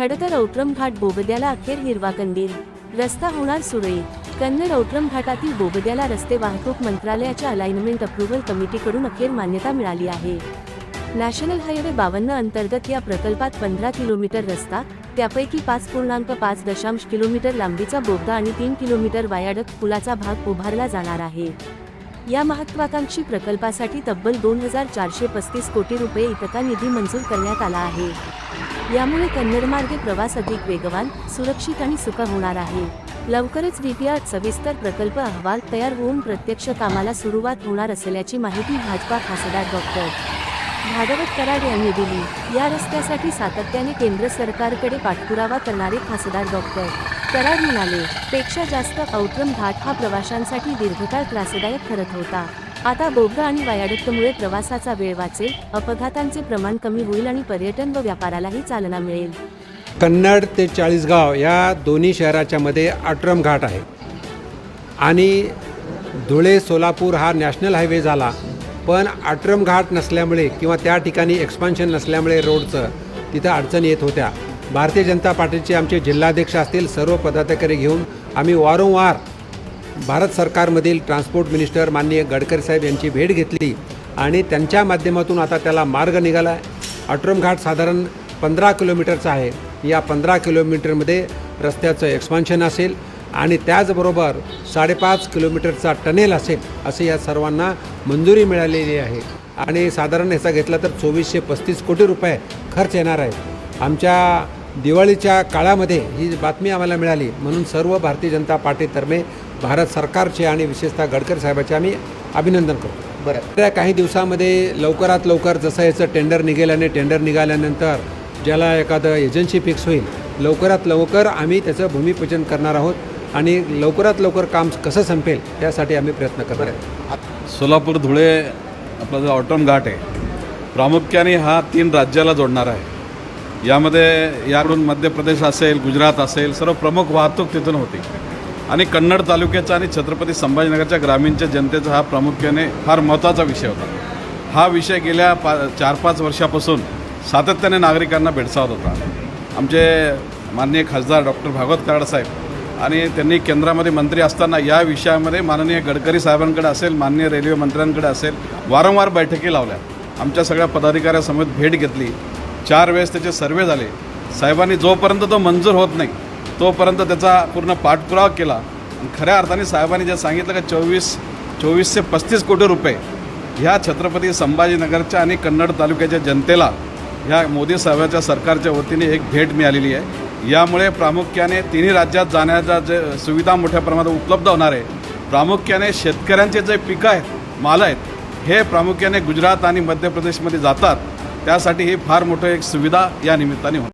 खडतर औत्रम घाट बोगद्याला अखेर हिरवा कंदील. रस्ता होणार सुरळीत. कन्नड औट्रम घाटातील बोगद्याला रस्ते वाहतूक मंत्रालयाच्या अलाइनमेंट अप्रुव्हल कमिटीकडून अखेर मान्यता मिळाली आहे. नॅशनल हायवे बावन्न अंतर्गत या प्रकल्पात पंधरा किलोमीटर रस्ता त्यापैकी पाच पूर्णांक पाच दशांश किलोमीटर लांबीचा बोगदा आणि तीन किलोमीटर वायाडक पुलाचा भाग उभारला जाणार आहे. या महत्वाकांक्षी प्रकल्पासाठी तब्बल दोन हजार चारशे पस्तीस कोटी रुपये इतका निधी मंजूर करण्यात आला आहे. यामुळे कन्नड मार्गे प्रवास अधिक वेगवान सुरक्षित आणि सुख होणार आहे. लवकरच डीपीआर सविस्तर प्रकल्प अहवाल तयार होऊन प्रत्यक्ष कामाला सुरुवात होणार असल्याची माहिती भाजपा खासदार डॉक्टर भागवत कराड यांनी दिली. या रस्त्यासाठी सातत्याने केंद्र सरकारकडे पाठपुरावा करणारे खासदार डॉक्टर कराड म्हणाले पेक्षा जास्त औत्रम घाट हा प्रवाशांसाठी दीर्घकाळ त्रासदायक ठरत होता. आता बोगदा आणि वायाडक्टमुळे प्रवासाचा वेळ वाचेल अपघातांचे प्रमाण कमी होईल आणि पर्यटन व व्यापारालाही चालना मिळेल. कन्नड ते चाळीसगाव या दोन्ही शहराच्या मध्ये आट्रम घाट आहे. आणि धुळे सोलापूर हा नॅशनल हायवे झाला पण आट्रम घाट नसल्यामुळे किंवा त्या ठिकाणी एक्सपान्शन नसल्यामुळे रोडचं तिथं अडचणी येत होत्या. भारतीय जनता पार्टीचे आमचे जिल्हाध्यक्ष असतील सर्व पदाधिकारी घेऊन आम्ही वारंवार भारत सरकारमधील ट्रान्सपोर्ट मिनिस्टर माननीय गडकरी साहेब यांची भेट घेतली आणि त्यांच्या माध्यमातून आता त्याला मार्ग निघाला आहे. अट्रम घाट साधारण पंधरा किलोमीटरचा आहे. या पंधरा किलोमीटरमध्ये रस्त्याचं एक्सपान्शन असेल आणि त्याचबरोबर साडेपाच किलोमीटरचा टनेल असेल असे या सर्वांना मंजुरी मिळालेली आहे. आणि साधारण ह्याचा घेतला तर चोवीसशे पस्तीस कोटी रुपये खर्च येणार आहे. आमच्या दिवाळीच्या काळामध्ये ही बातमी आम्हाला मिळाली. म्हणून सर्व भारतीय जनता पार्टीतर्फे भारत सरकारचे आणि विशेषतः गडकरी साहेबाचे आम्ही अभिनंदन करतो. बरं. त्या काही दिवसामध्ये लवकरात लवकर जसं याचं टेंडर निघेल आणि टेंडर निघाल्यानंतर ज्याला एखादं एजन्सी फिक्स होईल लवकरात लवकर आम्ही त्याचं भूमिपूजन करणार आहोत आणि लवकरात लवकर काम कसं संपेल त्यासाठी आम्ही प्रयत्न करणार आहोत. सोलापूर धुळे आपला जो ऑटोम घाट आहे प्रामुख्याने हा तीन राज्याला जोडणार आहे. यामध्ये याकडून मध्य प्रदेश असेल गुजरात असेल सर्व प्रमुख वाहतूक तिथून होती. आणि कन्नड तालुक्याचा आणि छत्रपती संभाजीनगरच्या ग्रामीणच्या जनतेचा हा प्रामुख्याने फार महत्त्वाचा विषय होता. हा विषय गेल्या पा चार पाच वर्षापासून सातत्याने नागरिकांना भेडसावत होता. आमचे माननीय खासदार डॉक्टर भागवत कराड साहेब आणि त्यांनी केंद्रामध्ये मंत्री असताना या विषयामध्ये माननीय गडकरी साहेबांकडे असेल माननीय रेल्वे मंत्र्यांकडे असेल वारंवार बैठकी लावल्या. आमच्या सगळ्या पदाधिकाऱ्यासमोर भेट घेतली. चार वेळेस त्याचे सर्वे झाले. साहेबांनी जोपर्यंत तो मंजूर होत नाही तोपर्यंत त्याचा पूर्ण पाठपुरावा केला. आणि खऱ्या अर्थाने साहेबांनी जे सांगितलं का चोवीस चोवीसशे पस्तीस कोटी रुपये ह्या छत्रपती संभाजीनगरच्या आणि कन्नड तालुक्याच्या जनतेला ह्या मोदी साहेबाच्या सरकारच्या वतीने एक भेट मिळालेली आहे. यामुळे प्रामुख्याने तिन्ही राज्यात जाण्याच्या जे सुविधा मोठ्या प्रमाणात उपलब्ध होणार आहे. प्रामुख्याने शेतकऱ्यांचे जे पिकं आहेत माल आहेत हे प्रामुख्याने गुजरात आणि मध्य प्रदेशमध्ये जातात. त्यासाठी ही फार मोठं एक सुविधा या निमित्ताने होणार